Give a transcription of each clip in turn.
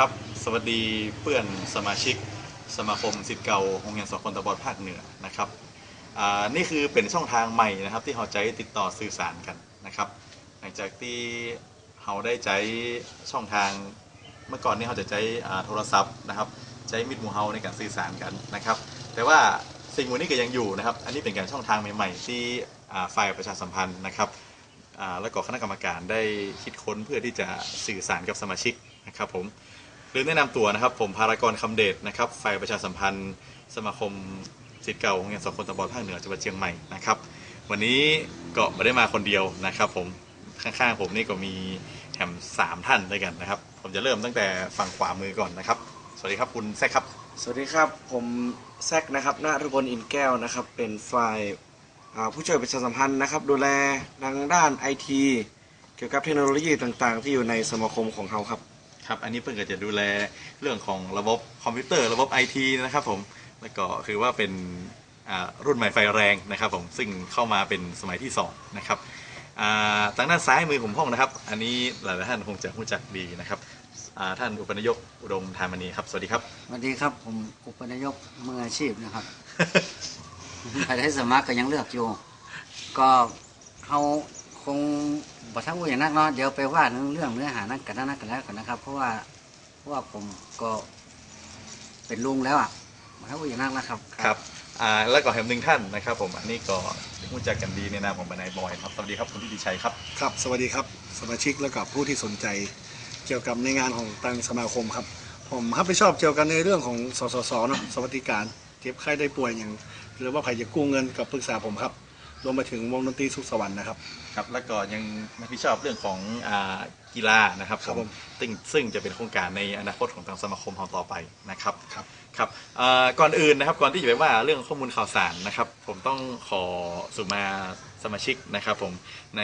ครับ สวัสดีเพื่อนสมาชิก สมาคมสิทธิ์เก่าโรงเรียนสอคนตาบอดภาคเหนือนะครับนี่คือเป็นช่องทางใหม่นะครับ ที่เราใช้ติดต่อสื่อสารกันนะครับ หลังจากที่เราได้ใช้ช่องทางเมื่อก่อนนี่เราจะใช้โทรศัพท์นะครับ ใช้มิดมูเฮาในการสื่อสารกันนะครับ แต่ว่าสิ่งวันนี้ก็ยังอยู่นะครับ อันนี้เป็นการช่องทางใหม่ ๆ ที่ฝ่ายประชาสัมพันธ์นะครับแล้วก็คณะกรรมการได้คิดค้นเพื่อที่จะสื่อสารกับสมาชิกนะครับผม หรือแนะนำตัวนะครับ ผมภารกรคำเดชนะครับฝ่ายประชาสัมพันธ์ สมาคมสิทธิ์เก่าโรงเรียนสองคนตาบอดภาคเหนือจังหวัดเชียงใหม่นะครับ วันนี้ก็ไม่ได้มาคนเดียวนะครับ ผมข้างๆผมนี่ก็มีแถมสามท่านด้วยกันนะครับ ผมจะเริ่มตั้งแต่ฝั่งขวามือก่อนนะครับ สวัสดีครับคุณแซคครับ สวัสดีครับ ผมแซกนะครับนารุพลอินแก้วนะครับ เป็นฝ่ายอ่าผู้ช่วยประชาสัมพันธ์นะครับ ดูแลทางด้านไอทีเกี่ยวกับเทคโนโลยีต่างๆ ที่อยู่ในสมาคมของเขาครับ ครับ อันนี้เพิ่งก็จะดูแลเรื่องของระบบคอมพิวเตอร์ระบบไอทีนะครับผม แล้วก็คือว่าเป็นอ่ารุ่นใหม่ไฟแรงนะครับผมซึ่งเข้ามาเป็นสมัยที่สองนะครับอ่าทางด้านซ้ายมือผมห้องนะครับ อันนี้หลายๆท่านคงจะรู้จักดีนะครับอ่าท่านอุปนายกอุดมธามณีครับ สวัสดีครับสวัสดีครับผมอุปนายกมืออาชีพนะครับใครได้สมัครก็ยังเลือกอยู่ ก็เขา คงบอกทั้งว่าอย่างนักเนาะเดี๋ยวไปว่าเรื่องเนื้อหานั่นกันนั่นกันแล้วกันนะครับ เพราะว่าเพราะว่าผมก็เป็นลุงแล้วอะบอกทั้งว่าอย่างนักนะครับครับอ่าแล้วก็แถมหนึ่งท่านนะครับ ผมอันนี้ก็รู้จักกันดีในนามของบรรณายบอยครับสวัสดีครับคุณทิติชัยครับครับ สวัสดีครับสมาชิกและกับผู้ที่สนใจ เกี่ยวกับในงานของทางสมาคมครับ ผมรับผิดชอบเกี่ยวกันในเรื่องของสสสเนาะสวัสดิการเจ็บไข้ได้ป่วยอย่าง หรือว่าใครจะกู้เงินกับปรึกษาผมครับ รวมไปถึงวงดนตรีสุขสวรรค์นะครับ ครับแล้วก็ยังรับผิดชอบเรื่องของอ่ากีฬานะครับครับผมซึ่งซึ่งจะเป็นโครงการในอนาคตของทางสมาคมของต่อไปนะครับครับครับอ่าก่อนอื่นนะครับก่อนที่จะไปว่าเรื่องข้อมูลข่าวสารนะครับ ผมต้องขอสุมาสมาชิกนะครับผมใน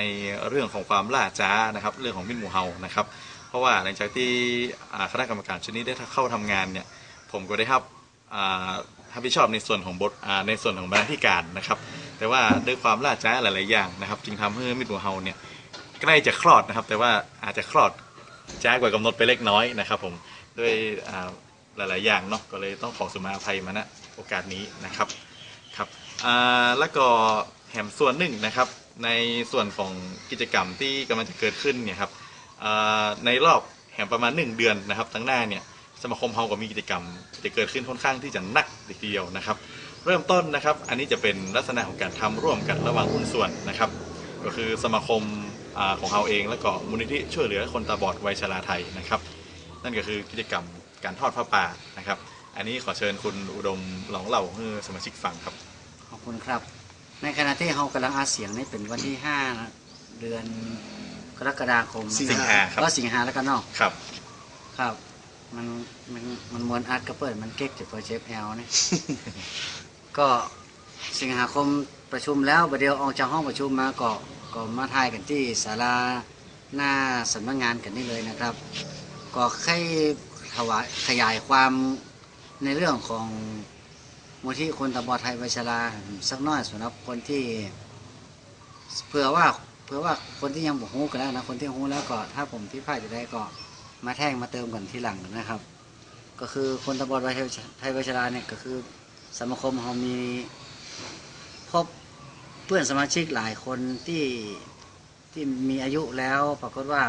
เรื่องของความล่าช้านะครับ เรื่องของมินหมูเฮานะครับ เพราะว่าหลังจากที่อ่าคณะกรรมการชุดนี้ได้เข้าทำงานเนี่ยผมก็ได้รับอ่ารับผิดชอบในส่วนของบทอ่าในส่วนของบรรณาธิการนะครับ แต่ว่าด้วยความล่าช้าหลายๆอย่างนะครับ จึงทำให้มิตรหมูเฮาเนี่ยใกล้จะคลอดนะครับ แต่ว่าอาจจะคลอดช้ากว่ากำหนดไปเล็กน้อยนะครับ ผมด้วยหลาย ๆ อย่างเนาะก็เลยต้องขอสุมาภัยมาณโอกาสนี้นะครับครับแล้วก็แถมส่วนหนึ่งนะครับในส่วนของกิจกรรมที่กำลังจะเกิดขึ้นเนี่ยครับในรอบแถมประมาณ 1 เดือนนะครับทั้งหน้าเนี่ย สมาคมเฮาก็มีกิจกรรมจะเกิดขึ้นค่อนข้างที่จะหนักทีเดียวนะครับ เริ่มต้นนะครับ อันนี้จะเป็นลักษณะของการทำร่วมกันระหว่างหุ้นส่วนนะครับ ก็คือสมาคมอาของเราเอง แล้วก็มูลนิธิช่วยเหลือคนตาบอดวัยชราไทยนะครับ นั่นก็คือกิจกรรมการทอดผ้าป่านะครับ อันนี้ขอเชิญคุณอุดมลองเล่าให้สมาชิกฟังครับขอบคุณครับ ในขณะที่เรากำลังอาเสียงนี่เป็นวันที่ห้าเดือนกรกฎาคมสิงสิงหาครับก็สิงหาแล้วกันเนาะครับครับ มันมันมันมวนอาร์ตกระเปิดมันเก๊กจะเปิดเชฟแอลเนี่ย ก็สิงหาคมประชุมแล้วประเดี๋ยวออกจากห้องประชุมมาก็ก็มาทายกันที่ศาลาหน้าสำนักงานกันนี่เลยนะครับ ก็ให้ถวายขยายความในเรื่องของมูลที่คนตาบอดไทยวัยชราสักหน้อยสำหรับคนที่ เผื่อว่าเผื่อว่าคนที่ยังบอกฮู้กันแล้วนะคนที่ฮู้แล้วก็ถ้าผมที่พลาดจะได้ก็ มาแท่งมาเติมกันทีหลังนะครับ ก็คือคนตาบอดไทยวัชราเนี่ยก็คือสมาคมเรามีพบเพื่อนสมาชิกหลายคนที่ที่มีอายุแล้วปรากฏว่า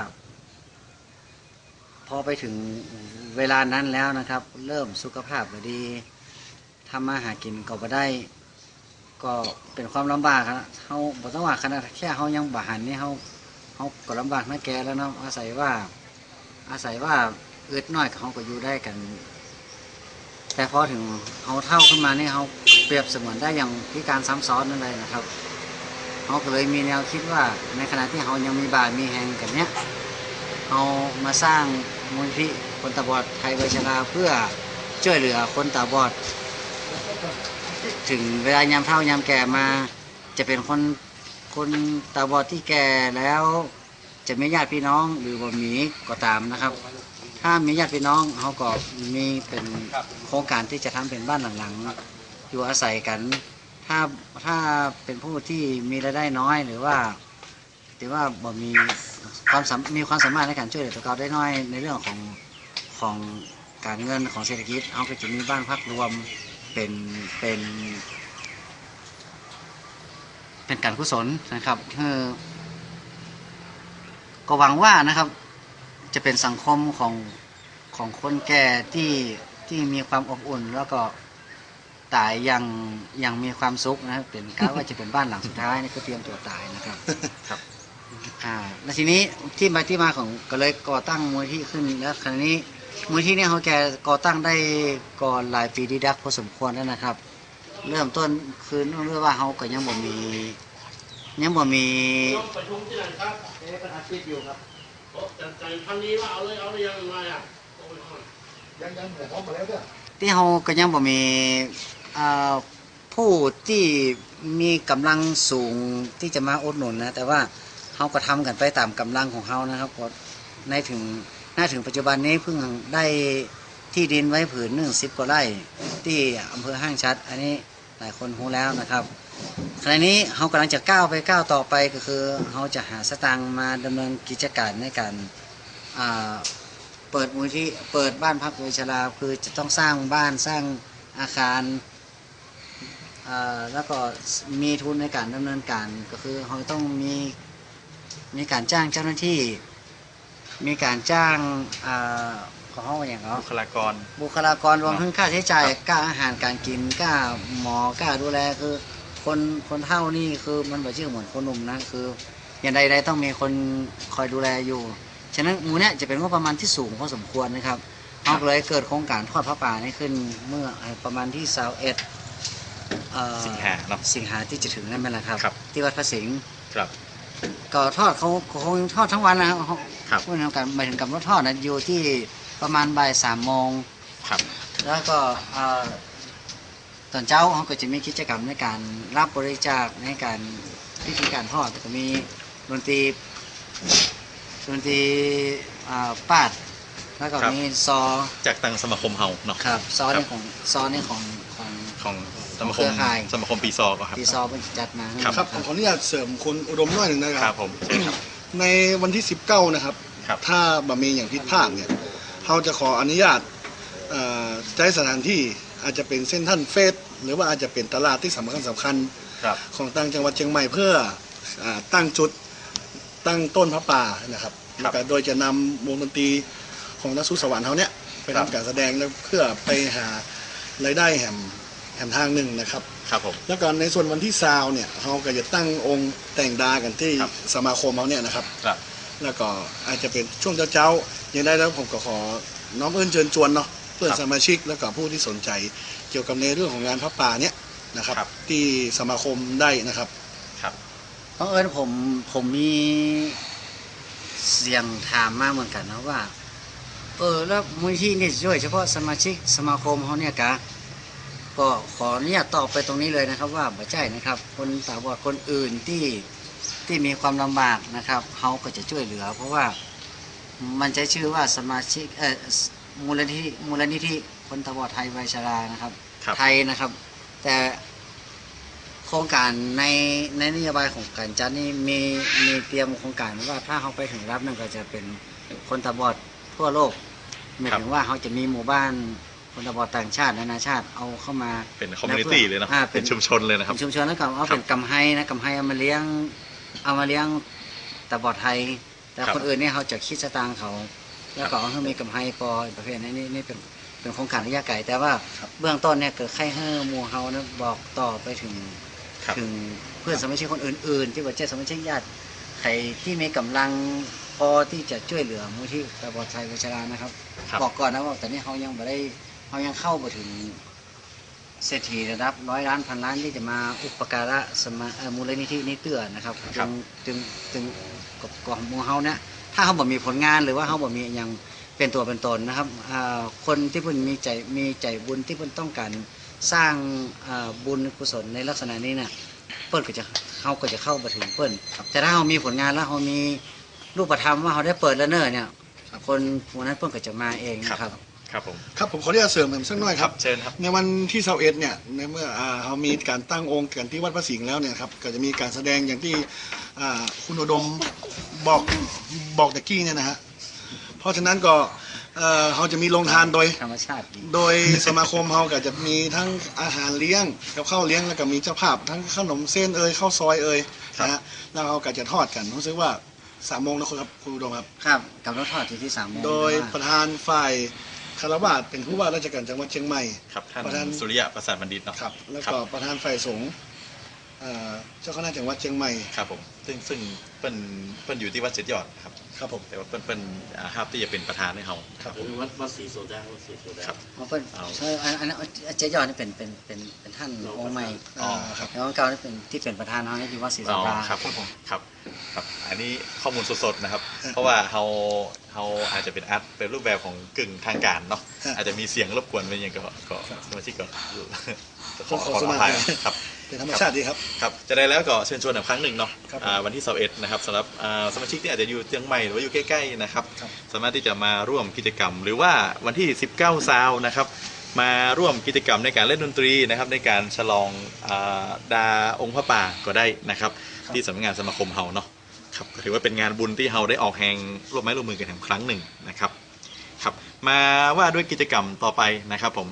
พอไปถึงเวลานั้นแล้วนะครับ เริ่มสุขภาพบ่ดีทำมาหากินก็บ่ได้ ก็เป็นความลำบากครับเขาบอกต้องว่าขนาดแค่เขายังบาหันนี่เขาเขาก็ลำบากนะแกแล้วเนาะอาศัยว่า อาศัยว่าอึดน้อยเขาก็อยู่ได้กัน แต่พอถึงเขาเท่าขึ้นมานี่เขาเปรียบเสมือนได้อย่างพิการซ้ำซ้อนนั่นเลยนะครับเขาก็เลยมีแนวคิดว่าในขณะที่เขายังมีบาดมีแหงกันเนี้ยเอามาสร้างมูลนิธิคนตาบอดไทยวัยชราเพื่อช่วยเหลือคนตาบอด ถึงเวลายามเท่ายามแก่มา จะเป็นคนคนตาบอดที่แก่แล้ว จะมีญาติพี่น้องหรือบ่มีก็ตามนะครับ ถ้ามีญาติพี่น้องเขาก็มีเป็นโครงการที่จะทำเป็นบ้านหลังๆ อยู่อาศัยกัน ถ้าถ้าเป็นผู้ที่มีรายได้น้อยหรือว่าหรือว่าบ่มีความสามีความสามารถในการช่วยเหลือตัวเขาได้น้อยในเรื่องของขของการเงินของเศรษฐกิจเขาก็จะมีบ้านพักรวมเป็นเป็น เป็นการกุศลนะครับเพื่อ ก็หวังว่านะครับ จะเป็นสังคมของของคนแก่ที่ที่มีความอบอุ่น แล้วก็ตายอย่างอย่างมีความสุขนะครับเป็นก้าว่าจะเป็นบ้านหลังสุดท้ายนี่ก็เตรียมตัวตายนะครับครับอ่าแล้วทีนี้ที่มาที่มาของก็เลยก่อตั้งมูลที่ขึ้นแล้วคราวนี้มูลที่เนี่ยเขาแกก่อตั้งได้ก่อนหลายปีดีดักพอสมควรแล้วนะครับ เริ่มต้นคือเรื่องว่าเขาก็ยังบ่มี ยังบ่มีประชุมที่ไหนครับเอ๊ะเป็นอาชีพอยู่ครับโอ้แต่แต่พันนี้ว่าเอาเลยเอาเลยยังไงอะโอ้ยยังยังหัวพร้อมมาแล้วเนี่ยที่เขาก็ยังบ่มีอ่าผู้ที่มีกำลังสูงที่จะมาอุดหนุนนะ แต่ว่าเขาก็ทำกันไปตามกำลังของเขานะครับก็ในถึงน่าถึงปัจจุบันนี้เพิ่งได้ที่ดินไว้ผืนหนึ่งสิบกว่าไร่ที่อำเภอห้างชัด อันนี้ หลายคนรู้แล้วนะครับขณะนี้เขากำลังจะก้าวไปก้าวต่อไปก็คือเขาจะหาสตางค์มาดำเนินกิจการในการเปิดมูลที่เปิดบ้านพักโดยชราคือจะต้องสร้างบ้านสร้างอาคารแล้วก็มีทุนในการดำเนินการก็คือเขาต้องมีมีการจ้างเจ้าหน้าที่ มีการจ้าง ของเขาว่าอย่างเขาบุคลากร บุคลากรรวมทั้งค่าใช้จ่ายค่าอาหารการกินค่าหมอค่าดูแลคือ คนคนเฒ่านี่คือมันแบบชื่อเหมือนคนหนุ่มนะคือ อย่างใดๆต้องมีคนคอยดูแลอยู่ ฉะนั้นหมูเนี่ยจะเป็นงบประมาณที่สูงพอสมควรนะครับเราก็เลยเกิดโครงการทอดพระป่านี้ขึ้นเมื่อประมาณที่สาวเอ็ดสิงหาเนาะสิงหาที่จะถึงนั่นแหละครับครับที่วัดพระสิงห์ครับก็ทอดเขาเขาคงทอดทั้งวันนะครับเขาครับพูดถึงการหมายถึงกับรถทอดนะอยู่ที่ ประมาณบ่ายสามโมงครับ แล้วก็เอ่อตอนเช้าเขาก็จะมีกิจกรรมในการรับบริจาคในการวิธีการทอดก็มีดนตรีดนตรีอ่าปาดแล้วก็ครับมีซอจากตังสมาคมเฮาเนาะครับซอครันี่บของซอนี่ของของของสมาคเครืมอข่ายสมาคมปีซอก็ครับปีซอเป็นจัดมาให้ครับครับผมขออนุญาตเสริมคุณอุดมหน่อยหนึ่งนะคครัรับบผมใช่ครับในวันที่ 19 นะครับครับถ้าบะมีอย่างผิดพลาดเนี่ย เราจะขออนุญาตเอ่อใช้สถานที่อาจจะเป็นเส้นท่านเฟสหรือว่าอาจจะเป็นตลาดที่สำคัญสำคัญครับของต่างจังหวัดเชียงใหม่เพื่ออาตั้งจุดตั้งต้นพระป่านะครับครับแล้วก็โดยจะนำวงดนตรีของนักสู้สวรรค์เขาเนี่ยไปครับทำการแสดงแล้วเพื่อไปหารายได้แหมแหมทางหนึ่งนะครับครับผมแล้วก็ในส่วนวันที่ซาวเนี่ยเขาก็จะตั้งองค์แต่งดากันที่ครับสมาคมเขาเนี่ยนะครับครับแล้วก็อาจจะเป็นช่วงเช้าๆ ยังได้แล้วผมก็ขอน้อมเอิญเชิญชวนเนาะเพื่อนครับสมาชิกแล้วก็ผู้ที่สนใจ เกี่ยวกับในเรื่องของงานพระป่าเนี่ยนะครับ ครับ ที่สมาคมได้นะครับครับ บังเอิญผมผมมีเสียงถามมาเหมือนกันนะว่า เออแล้วมูลที่นี่ช่วย เฉพาะสมาชิกสมาคมเขาเนี่ยกะก็ขออนุญาตตอบไปตรงนี้เลยนะครับ ว่าบ่ใช่นะครับ คนตาบอดคนอื่นที่ที่มีความลำบากนะครับเขาก็จะช่วยเหลือ เพราะว่า มันใช้ชื่อว่าสมาชิกเออมูลนิธิมูลนิธิคนตาบอดไทยวัยชรานะครับ ครับ ไทยนะครับ แต่โครงการในในนโยบายของการจัดนี่มีมีเตรียมโครงการว่าถ้าเขาไปถึงรับนั่นก็จะเป็นคนตาบอดทั่วโลกหมายถึงว่าเขาจะมีหมู่บ้านคนตาบอดต่างชาตินานาชาติเอาเข้ามาเป็นคอมมูนิตี้เลยเนาะอ่าเป็นชุมชนเลยนะครับ เป็นชุมชนแล้วก็เอาเป็นกำไฮนะกำไฮเอามาเลี้ยงเอามาเลี้ยงตาบอดไทย แต่ครับคนอื่นเนี่ยเขาจะคิดสตางค์เขาแล้วก็เอาให้มีกำไฮปอประเภทนี้นี่นี่เป็นเป็นโครงการระยะไกลแต่ว่าเบื้องต้นเนี่ยเกิดไข้เฮ้อหมูเฮานะบอกต่อไปถึงครับถึงเพื่อนสมาชิกคนอื่นๆ ที่ว่าเจ้าสมาชิกญาติใครที่มีกำลังพอที่จะช่วยเหลือมูลที่ตาบอดไทยวัชรานะครับครับ บอกก่อนนะว่าแต่นี่เขายังไม่ได้เขายังเข้าไปถึงเศรษฐีระดับร้อยล้านพันล้านที่จะมาอุปการะสมาเอ่อมูลนิธินี้เตือนนะครับครัจึบงจึงจึง กับกองมูเฮาเนี่ยถ้าเขาบอกมีผลงานหรือว่าเขาบอกมีอย่างเป็นตัวเป็นตนนะครับคนที่เพิ่นมีใจมีใจบุญที่เพิ่นต้องการสร้างบุญกุศลในลักษณะนี้เนี่ยเพิ่นก็จะเขาก็จะเข้าไปถึงเพิ่นแต่ถ้าเขามีผลงานแล้วเขามีรูปธรรมว่าเขาได้เปิดแล้วเนอร์เนี่ยคนพวกนั้นเพิ่นก็จะมาเองนะครับ ครับผม ครับผมขออนุญาตเสริมผมสักหน่อยครับ เชิญครับ ในวันที่เซาเอ็ดเนี่ยในเมื่ออ่าเขามีการตั้งองค์กันที่วัดพระสิงห์แล้วเนี่ยครับก็จะมีการแสดงอย่างที่อ่าคุณอุดมบอกบอกตะกี้เนี่ยนะฮะเพราะฉะนั้นก็เอ่อเขาจะมีโรงทานโดย ธรรมชาติดี โดยสมาคมเขาก็จะมีทั้งอาหารเลี้ยงกับข้าวเลี้ยงแล้วก็มีเจ้าภาพทั้งขนมเส้นเอ่ยข้าวซอยเอ่ยนะฮะแล้วเขาก็จะทอดกันรู้สึกว่าสามโมงนะครับคุณอุดมครับ ครับกับรถทอดที่ที่สามโมงโดยแต่ว่าประธานฝ่าย คารวาสเป็นผู้ว่าราชการจังหวัดเชียงใหม่ ครับท่านประธาน สุริยะประสาทบัณฑิตเนาะครับ แล้วครัก็บประธานฝ่ายสงฆ์เอ่อเจ้าคณะจังหวัดเชียงใหม่ ครับผมซึ่งซึ่งเปิ้นเปิ้นอยู่ที่วัดเจ็ดยอดครับ ครับผมแต่ว่าเปิ้นเปิ้นอ่าห้าบที่จะเป็นประธานให้เฮาครับผมวัดวัดศรีโสดาวัดศรีโสดา ครับเพราะเป็นเอา ใช่อันอันนั้นเจ๊ยอดนี่เป็นเป็นเป็นเป็นท่านองค์ใหม่อ๋อ ครับ แล้วองค์เก่านี่เป็นที่เป็นประธานเขานี่คือว่าศรีอ๋สัอปดาครับผมครับ ครับ อันนี้ข้อมูลสดๆนะครับ เพราะว่าเฮาเฮาอาจจะเป็นอาร์ตเป็นรูปแบบของกึ่งทางการเนาะฮะอาจจะมีเสียงรบกวนเป็นอย่างก็ก็สมาชิกก็ขอขอขอสอมาธิภัยครับเป็นธรรมชาติดีครับครับ จะได้แล้วก็เชิญชวนอีกครั้งหนึ่งเนาะครับผมอ่าวันที่21นะครับสำหรับอ่าสมาชิกที่อาจจะอยู่เชียงใหม่หรือว่าอยู่ใกล้ๆนะครับครับ สามารถที่จะมาร่วมกิจกรรม หรือว่าวันที่ 19ซาวนะครับมาร่วมกิจกรรมในการเล่นดนตรีนะครับในการฉลองอาดาองค์พระป่าก็ได้นะครับ ที่สำนักงานสมาคมเฮาเนาะ ครับก็ถือว่าเป็นงานบุญที่เฮาได้ออกแหงร่วมไม้ร่วมมือกันแห่งครั้งหนึ่งนะครับครับมาว่าด้วยกิจกรรมต่อไปนะครับผม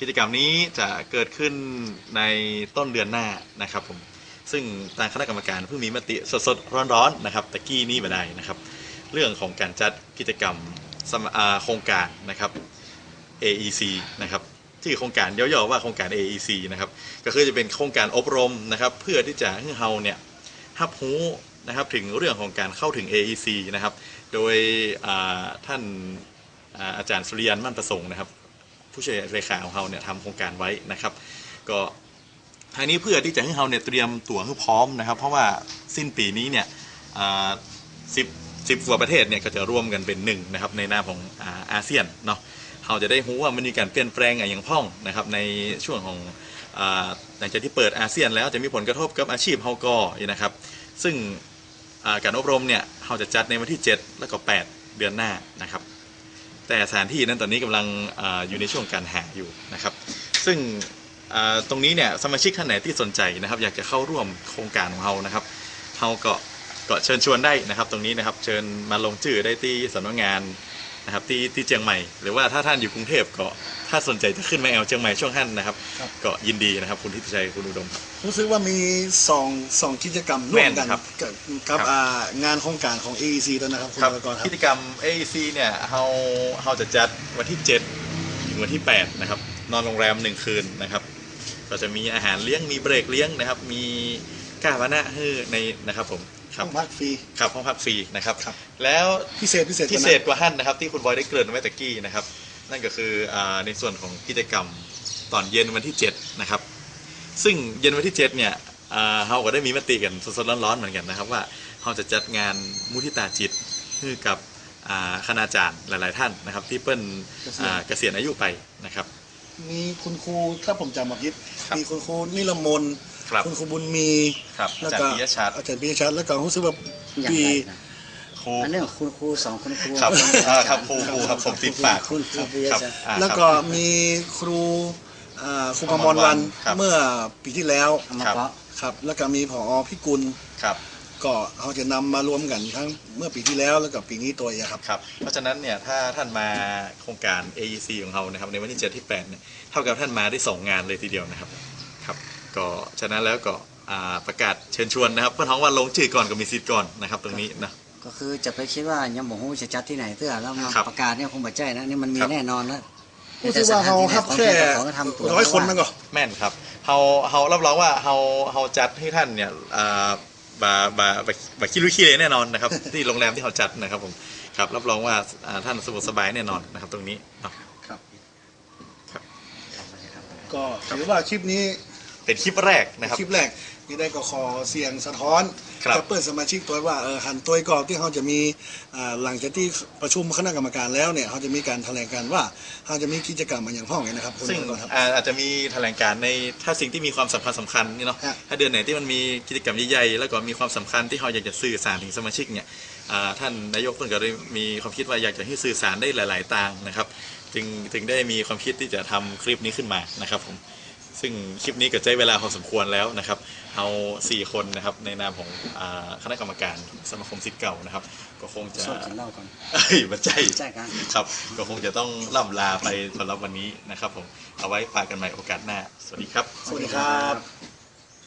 กิจกรรมนี้จะเกิดขึ้นในต้นเดือนหน้านะครับผมซึ่งทางคณะกรรมการเพิ่งมีมติสดๆร้อนๆนะครับตะกี้นี่มาได้นะครับ เรื่องของการจัดกิจกรรมสมาโครงการนะครับ AEC นะครับที่อโครงการย่อๆว่าโครงการ AEC นะครับก็คือจะเป็นโครงการอบรมนะครับ เพื่อที่จะให้เฮาเนี่ยรับรู้ นะครับถึงเรื่องของการเข้าถึง AEC นะครับ โดยท่านอาจารย์สุริยันมั่นประสงค์นะครับ ผู้ช่วยเลขาของเฮาเนี่ยทำโครงการไว้นะครับ ก็ทางนี้เพื่อที่จะให้เฮาเนี่ยเตรียมตั๋วให้พร้อมนะครับ เพราะว่าสิ้นปีนี้เนี่ยสิบสิบกว่าประเทศเนี่ยก็จะร่วมกันเป็นหนึ่งนะครับในนามของอาอาเซียนเนาะเราจะได้รู้ว่ามันมีการเปลี่ยนแปลงอย่างพ่องนะครับในช่วงของหลังจากที่เปิดอาเซียนแล้วจะมีผลกระทบกับอาชีพเฮาก็นะครับ ซึ่ง การอบรมเนี่ยเราจะจัดในวันที่ 7 แล้วก็ 8 เดือนหน้านะครับ แต่สถานที่นั้นตอนนี้กำลังออยู่ในช่วงการหาอยู่นะครับ ซึ่งตรงนี้เนี่ยสมาชิกท่านไหนที่สนใจนะครับ อยากจะเข้าร่วมโครงการของเรานะครับเราก็ก็เชิญชวนได้นะครับ ตรงนี้นะครับเชิญมาลงชื่อได้ที่สำนักงาน นะครับที่ที่เชียงใหม่ หรือว่าถ้าท่านอยู่กรุงเทพก็ถ้าสนใจจะขึ้นมาแอลเชียงใหม่ช่วงท่านนะครับ ครับ ก็ยินดีนะครับ คุณทิติชัยคุณอุดมครับ รู้สึกว่ามีสองสองกิจกรรมร่วมกันแม่นครับกับกับครับ อ่างานโครงการของ AEC ด้วยนะครับคุณครับวรกรครักิบจกรรม AEC เนี่ยเราเราจะจัดวันที่ 7 ถึงวันที่ 8 นะครับ นอนโรงแรม 1 คืนนะครับ ก็จะมีอาหารเลี้ยงมีเบรกเลี้ยงนะครับ มีก้าวนะให้ในนะครับผม คห้รับองพักฟรี ครับห้องพักฟรีนะครับ ครับ แล้วพิเศษพิเศษพิเศษกว่าท่านนะครับที่คุณบอยได้เกริ่นไว้ตะกี้นะครับ นั่นก็คืออาในส่วนของกิจกรรมตอนเย็นวันที่7นะครับ ซึ่งเย็นวันที่7เนี่ยอ่าเราก็ได้มีมติกันสดๆร้อนๆเหมือนกันนะครับว่าเราจะจัดงานมุทิตาจิตให้กับอ่าคณาจารย์หลาย ๆ ท่านนะครับ ที่เปิ้ลอ่าเกษียณอายุไปนะครับ มีคุณครูถ้าผมจำมาผิดครับ มีคุณครูนิรมนต์ ครับคุณครูบุญมีครับแล้วอาจารก็ย์ปิยชัดอาจารย์ปิยชัดแล้วก็รู้สึกว่าอย่างปีไรนะครูอันนี้ของคุณครูสองคุณครูครับอ่าครับครูครูครับผมติดปากคุณครูปิยครับชัดอ่าแล้วครับก็มีครูอ่าครูประมรวันครับเมื่อปีที่แล้วเอามาครับเพาะครับแล้วก็มีผอพิกุลครับก็เขาจะนำมารวมกันทั้งเมื่อปีที่แล้วแล้วก็ปีนี้ตัวเองครับครับ เพราะฉะนั้นเนี่ยถ้าท่านมาโครงการ AEC ของเรานะครับในวันที่ 7 ที่8เนี่ยเท่ากับท่านมาได้ 2 งานเลยทีเดียวนะครับครับ ก็ฉะนั้นแล้วก็อ่าประกาศเชิญชวนนะครับเพื่อนท้องว่าลงชื่อก่อนก็มีสิทธิ์ก่อนนะครับ ตรงนี้นะ ก็คือจะไปคิดว่ายังบอกว่าจะจัดที่ไหนเตื้อแล้วมาครับประกาศเนี่ยคงบัดใจนะนี่มันมีครับ แน่นอนแล้วรู้สึกว่าเขาครับแค่ขอทำตัวร้อยคนนั่นก็แม่นครับเฮาเฮารับรองว่าเฮาเฮาจัดให้ท่านเนี่ยอ่าบาบาบาบาคิรุคิเลยแน่นอนนะครับ ที่โรงแรมที่เขาจัดนะครับผมครับรับรองว่าอ่าท่านสะดวกสบายแน่นอนนะครับ ตรงนี้เนาะครับครับก็ถือว่าคลิปนี้ เป็นคลิปแรกนะครับ คลิปแรกนี่ได้ก็ขอเสียงสะท้อนครับจะเปิดสมาชิกตัวว่าเออหันตัวก่อนที่เขาจะมีอ่าหลังจากที่ประชุมคณะกรรมการแล้วเนี่ยเขาจะมีการแถลงการว่าเขาจะมีกิจกรรมมาอย่างพ่องเนี่ยนะครับคุณซึ่งวรกรครับ อ่าอาจจะมีแถลงการในถ้าสิ่งที่มีความสำคัญสำคัญนี่เนาะฮะ ถ้าเดือนไหนที่มันมีกิจกรรมใหญ่ๆแล้วก็มีความสำคัญที่เขาอยากจะสื่อสารถึงสมาชิกเนี่ยอ่าท่านนายกเพิ่นก็ได้มีความคิดว่าอยากจะให้สื่อสารได้หลาย ๆ ต่างนะครับ จึงจึงได้มีความคิดที่จะทำคลิปนี้ขึ้นมานะครับผม ซึ่งคลิปนี้ก็ใช้เวลาพอสมควรแล้วนะครับ เอาสี่คนนะครับในนามของอาคณะกรรมการสมาคมศิษย์เก่านะครับ ก็คงจะส่วนกินเหล้าก่อน เอ้ยมาใจใช่กันครับ ก็คงจะต้องล่ำลาไปสำหรับวันนี้นะครับผม เอาไว้พากันใหม่โอกาสหน้า สวัสดีครับ สวัสดีครับ